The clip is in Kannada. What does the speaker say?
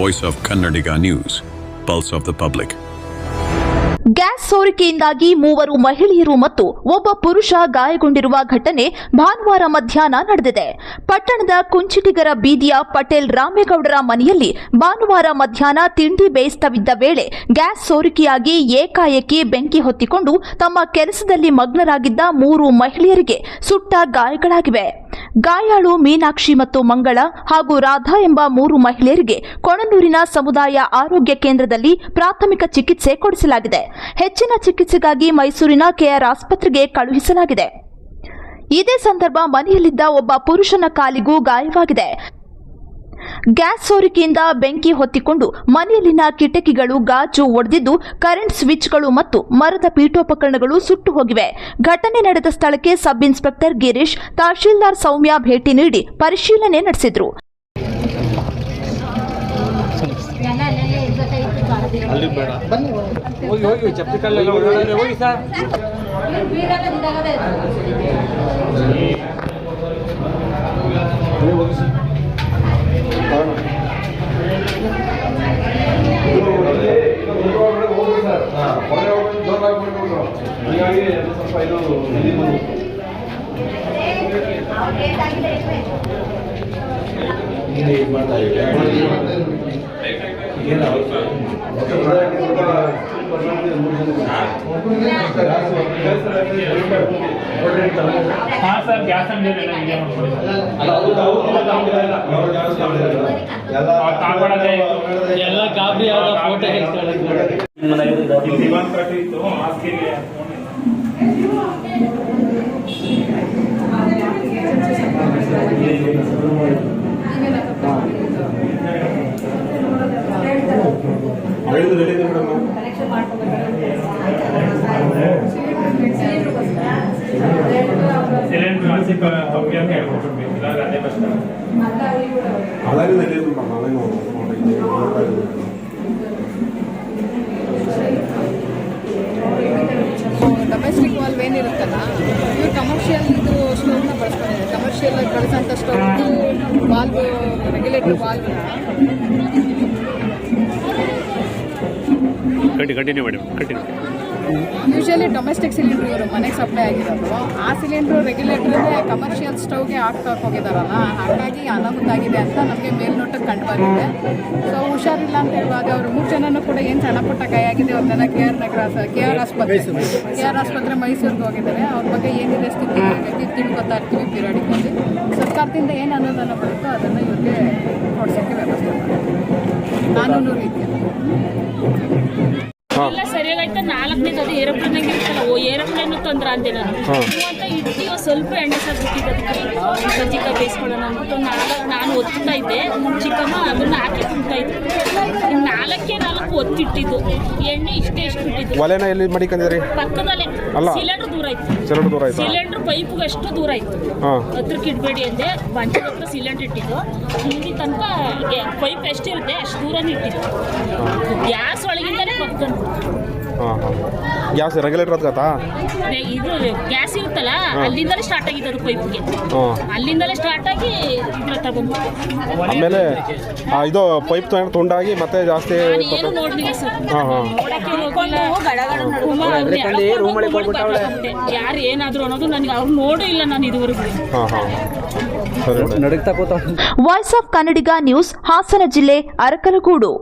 voice of Kannadiga news pulse of the public gas ಸೋರಿಕೆಯಿಂದಾಗಿ ಮೂವರು ಮಹಿಳೆಯರು ಮತ್ತು ಒಬ್ಬ ಪುರುಷ ಗಾಯಗೊಂಡಿರುವ ಘಟನೆ ಭಾನುವಾರ ಮಧ್ಯಾಹ್ನ ನಡೆದಿದೆ. ಪಟ್ಟಣದ ಕುಂಚಿಟಿಗರ ಬೀದಿಯ ಪಟೇಲ್ ರಾಮೇಗೌಡರ ಮನೆಯಲ್ಲಿ ಭಾನುವಾರ ಮಧ್ಯಾಹ್ನ ತಿಂಡಿ ಬೇಯಿಸ್ತವಿದ್ದ ವೇಳೆ ಗ್ಯಾಸ್ ಸೋರಿಕೆಯಾಗಿ ಏಕಾಏಕಿ ಬೆಂಕಿ ಹೊತ್ತಿಕೊಂಡು ತಮ್ಮ ಕೆಲಸದಲ್ಲಿ ಮಗ್ನರಾಗಿದ್ದ ಮೂರು ಮಹಿಳೆಯರಿಗೆ ಸುಟ್ಟ ಗಾಯಗಳಾಗಿವೆ. ಗಾಯಾಳು, ಮೀನಾಕ್ಷಿ ಮತ್ತು ಮಂಗಳ ಹಾಗೂ ರಾಧಾ ಎಂಬ ಮೂರು ಮಹಿಳೆಯರಿಗೆ ಕೊಣನೂರಿನ ಸಮುದಾಯ ಆರೋಗ್ಯ ಕೇಂದ್ರದಲ್ಲಿ ಪ್ರಾಥಮಿಕ ಚಿಕಿತ್ಸೆ ಕೊಡಿಸಲಾಗಿದೆ. ಹೆಚ್ಚಿನ ಚಿಕಿತ್ಸೆಗಾಗಿ ಮೈಸೂರಿನ ಕೆಆರ್ ಆಸ್ಪತ್ರೆಗೆ ಕಳುಹಿಸಲಾಗಿದೆ. ಇದೇ ಸಂದರ್ಭ ಮನೆಯಲ್ಲಿದ್ದ ಒಬ್ಬ ಪುರುಷನ ಕಾಲಿಗೂ ಗಾಯವಾಗಿದೆ. ಗ್ಯಾಸ್ ಸೋರಿಕೆಯಿಂದ ಬೆಂಕಿ ಹೊತ್ತಿಕೊಂಡು ಮನೆಯಲ್ಲಿನ ಕಿಟಕಿಗಳು ಗಾಜು ಒಡೆದಿದ್ದು ಕರೆಂಟ್ ಸ್ವಿಚ್ಗಳು ಮತ್ತು ಮರದ ಪೀಠೋಪಕರಣಗಳು ಸುಟ್ಟು ಹೋಗಿವೆ. ಘಟನೆ ನಡೆದ ಸ್ಥಳಕ್ಕೆ ಸಬ್ ಇನ್ಸ್ಪೆಕ್ಟರ್ ಗಿರೀಶ್, ತಹಶೀಲ್ದಾರ್ ಸೌಮ್ಯ ಭೇಟಿ ನೀಡಿ ಪರಿಶೀಲನೆ ನಡೆಸಿದ್ರು ಅಲ್ಲಿ ಬೇಡ ಹೋಗಿ ಹೋಗಿ ಚಪ್ಪಲಿ ಕಲ್ಲೆಲ್ಲ ಓಡಾಡಿದ್ರೆ ಹೋಗಿ ಸರ್ ಹೀಗಾಗಿ ಅದು ಸ್ವಲ್ಪ ಇದು ಇಲ್ಲಿ ಬಂದು ಇಲ್ಲಿ ಇದು ಮಾಡ್ತಾ ಹಾಂ ಸರ್ ಗ್ಯಾಸ್ ಅಂಗಡಿ ಎಲ್ಲ ಇದೆ ಮಾಡ್ಕೊಳ್ಳಿ ಎಲ್ಲ ಗಾಬರಿ ಆದ ಫೋಟೋ ದಿವಾನ್ ಕಟ್ಟು ಇತ್ತು ಇಲ್ಲ ಅದೇ ಕಷ್ಟ ಡೊಮೆಸ್ಟಿಕ್ ವಾಲ್ವ್ ಏನಿರುತ್ತಲ್ಲ ಇವ್ರು ಕಮರ್ಷಿಯಲ್ ಇದು ಸ್ಟೋವ್ನ ಬಳಸ್ತಾರೆ ಕಮರ್ಷಿಯಲ್ ಬಳಸೋಂಥ ಸ್ಟೋವ್ ವಾಲ್ವ್ ರೆಗ್ಯುಲೇಟರ್ ವಾಲ್ವ್ನ Continue, continue madam continue usually domestic cylinder ಇವರು ಮನೆಗೆ ಸಪ್ಲೈ ಆಗಿರೋದು. ಆ ಸಿಲಿಂಡ್ರು ರೆಗ್ಯುಲೇಟರ್ಗೆ ಕಮರ್ಷಿಯಲ್ ಸ್ಟವ್ಗೆ ಹಾಕ್ತಾ ಹೋಗಿದಾರಲ್ಲ ಹಾಗಾಗಿ ಅನಾಹುತ ಆಗಿದೆ ಅಂತ ನಮಗೆ ಮೇಲ್ನೋಟಕ್ಕೆ ಕಂಡು ಬಂದಿದೆ ಸೊ ಹುಷಾರಿಲ್ಲ ಅಂತ ಹೇಳುವಾಗ ಅವರು ಮೂರು ಜನನೂ ಕೂಡ ಏನು ಸಣ್ಣ ಪುಟ್ಟ ಆಗಿದೆ ಅವ್ರನ್ನೆಲ್ಲ K R Nagar K R ಆಸ್ಪತ್ರೆ ಕೆ ಆರ್ ಆಸ್ಪತ್ರೆ ಮೈಸೂರಿಗೆ ಹೋಗಿದ್ದಾರೆ. ಅವ್ರ ಬಗ್ಗೆ ಏನಿದೆ ಸ್ಥಿತಿ ಗತಿ ತಿಳ್ಕೊತಾ ಇರ್ತೀವಿ ಪಿರಿಯಾಡಿಕಲ್ಲಿ ಸರ್ಕಾರದಿಂದ ಏನು ಅನುದಾನ ಬರುತ್ತೋ ಅದನ್ನು ಇವ್ರಿಗೆ ಕೊಡ್ಸೋಕ್ಕೆ ವ್ಯವಸ್ಥೆ ಮಾಡಿ ಕಾನೂನು ರೀತಿಯಲ್ಲಿ. ಎಲ್ಲ ಸರಿಯಾಗೈತೆ ನಾಲ್ಕನೇದು ಅದು ಏರೋಪ್ಲೇನ್ ಇರುತ್ತಲ್ಲ ಓ ಏರೋಪ್ಲೇನ್ ತಂದ್ರ ಅಂದೆ ನಾನು. ಅಂತ ಇಟ್ಟಿಗೆ ಸ್ವಲ್ಪ ಎಣ್ಣೆ ಸರ್ ಬಿಟ್ಟಿದ್ದು ಸಜ್ಜಿಕ ಬೇಯಿಸ್ಕೊಳ್ಳೋಣ ಅಂದ್ಬಿಟ್ಟು ನಾಲ್ಕು ನಾನು ಒತ್ತಾ ಇದ್ದೆ ಚಿಕ್ಕಮ್ಮ ಅದನ್ನ ಹಾಕಿ ತುಂಬ್ತಾ ಇದ್ದೆ. ನಾಲ್ಕೇ ನಾಲ್ಕು ಒತ್ತಿಟ್ಟಿದ್ದು. ಎಣ್ಣೆ ಇಷ್ಟೇ ಇಷ್ಟು ಬಿಟ್ಟಿದ್ದು. ಒಲೆನ ಎಲ್ಲಿ ಮಡಿಕೊಂಡಿದ್ರಿ ಪಕ್ಕದಲ್ಲೇ. ಸಿಲಿಂಡರ್ ದೂರ ಇತ್ತು ಸಿಲಿಂಡರ್ ದೂರ ಆಯ್ತು? ಸಿಲಿಂಡರ್ ಪೈಪ್ಗೆ ಅಷ್ಟು ದೂರ ಆಯ್ತು. ಹತ್ರಕ್ಕೆ ಇಡಬೇಡಿ ಅಂದೆ ಬಂಚದ ಹತ್ರ ಸಿಲಿಂಡರ್ ಇಟ್ಟಿದ್ದು. ಇಲ್ಲಿ ತನಕ ಪೈಪ್ ಎಷ್ಟಿರುತ್ತೆ ಅಷ್ಟು ದೂರನೇ ಇಟ್ಟಿದ್ದು. ಗ್ಯಾಸ್ ಹಾಂ ಹಾಂ. ಗ್ಯಾಸ್ ರೆಗ್ಯುಲೇಟರ್ ಇದು ಗ್ಯಾಸ್ ಇರುತ್ತಲ್ಲ ಅಲ್ಲಿಂದಲೇ ಸ್ಟಾರ್ಟ್ ಆಗಿದ್ದು ಅದು ಪೈಪ್ಗೆ ಹಾಂ. ಅಲ್ಲಿಂದಲೇ ಸ್ಟಾರ್ಟ್ ಆಗಿ ಇದ್ರ ತಗೊಂಡು ಆಮೇಲೆ ಆ, ಇದು ಪೈಪ್ ತೊಗೊಂಡು ತುಂಡಾಗಿ ಮತ್ತೆ ಜಾಸ್ತಿ ನಾನು ಏನು ನೋಡ್ಲಿಲ್ಲ ಸರ್ ಹಾಂ ಹಾಂ. ನೋಡಕ್ಕೆ ಹೋಗಿಲ್ಲ ಯಾರು ಏನಾದ್ರು ಅನ್ನೋದು ನನಗೆ ಅವ್ರು ನೋಡೂ ಇಲ್ಲ ನಾನು ಇದುವರೆಗೂ. ಹಾಂ ಹಾಂ. ಸರಿ ನಡುಗ್ತಾ ಕೂತ voice of Kannadiga news Hassan ಜಿಲ್ಲೆ ಅರಕಲಗೂಡು.